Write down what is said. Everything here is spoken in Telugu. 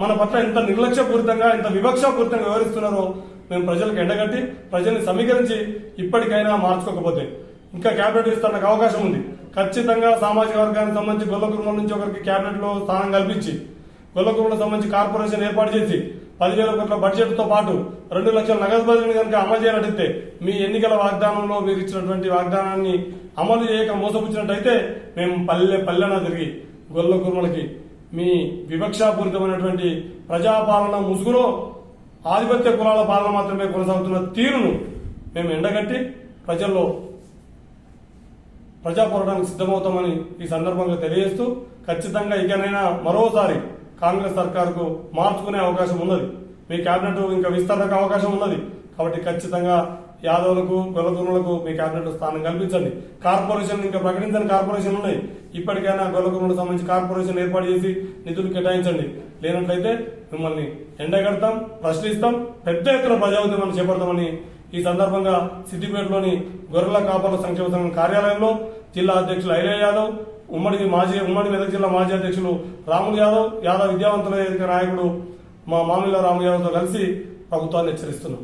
మన పట్ల ఎంత నిర్లక్ష్యపూరితంగా ఎంత వివక్షపూరితంగా వివరిస్తున్నారో మేము ప్రజలకు ఎండగట్టి ప్రజల్ని సమీకరించి ఇప్పటికైనా మార్చుకోకపోతే. ఇంకా క్యాబినెట్ విస్తరణకు అవకాశం ఉంది. ఖచ్చితంగా సామాజిక వర్గానికి సంబంధించి గొల్ల కుటుంబం నుంచి ఒకరికి క్యాబినెట్లో స్థానం కల్పించి గొల్ల కుటుంబం సంబంధించి కార్పొరేషన్ ఏర్పాటు చేసి పదివేల కోట్ల బడ్జెట్తో పాటు రెండు లక్షల నగదు బదిలీని కనుక అమలు చేయనట్టయితే మీ ఎన్నికల వాగ్దానంలో మీరు ఇచ్చినటువంటి వాగ్దానాన్ని అమలు చేయక మోసపుచ్చినట్టయితే మేము పల్లె పల్లెన తిరిగి గొల్ల కుర్మలకి మీ వివక్షాపూరితమైనటువంటి ప్రజాపాలన ముసుగులో ఆధిపత్య కులాల పాలన మాత్రమే కొనసాగుతున్న తీరును మేము ఎండగట్టి ప్రజల్లో ప్రజా పోరాటానికి సిద్ధమవుతామని ఈ సందర్భంగా తెలియజేస్తూ ఖచ్చితంగా ఇకనైనా మరోసారి కాంగ్రెస్ సర్కారుకు మార్చుకునే అవకాశం ఉన్నది. మీ కేబినెట్ ఇంకా విస్తరణకు అవకాశం ఉన్నది. కాబట్టి ఖచ్చితంగా యాదవులకు గొల్లకురులకు మీ కేబినెట్ స్థానం కల్పించండి. కార్పొరేషన్ ఇంకా ప్రకటించని కార్పొరేషన్ ఉన్నాయి. ఇప్పటికైనా గొల్లకురులకు సంబంధించి కార్పొరేషన్ ఏర్పాటు చేసి నిధులు కేటాయించండి. లేనట్లయితే మిమ్మల్ని ఎండగడతాం ప్రశ్నిస్తాం పెద్ద ఎత్తున ప్రజాఉద్యమాన్ని చేపడతామని ఈ సందర్భంగా సిద్దిపేటలోని గొర్రెల కాపర్ల సంక్షేమ సంఘం కార్యాలయంలో జిల్లా అధ్యక్షులు ఐలయ్య యాదవ్ ఉమ్మడి మాజీ ఉమ్మడి మెదక్ జిల్లా మాజీ అధ్యక్షులు రాములు యాదవ్ యాదవ్ విద్యావంతుల వేదిక నాయకుడు మా మామిళ్ళ రాములు యాదవ్తో కలిసి ప్రభుత్వాన్ని హెచ్చరిస్తున్నాం.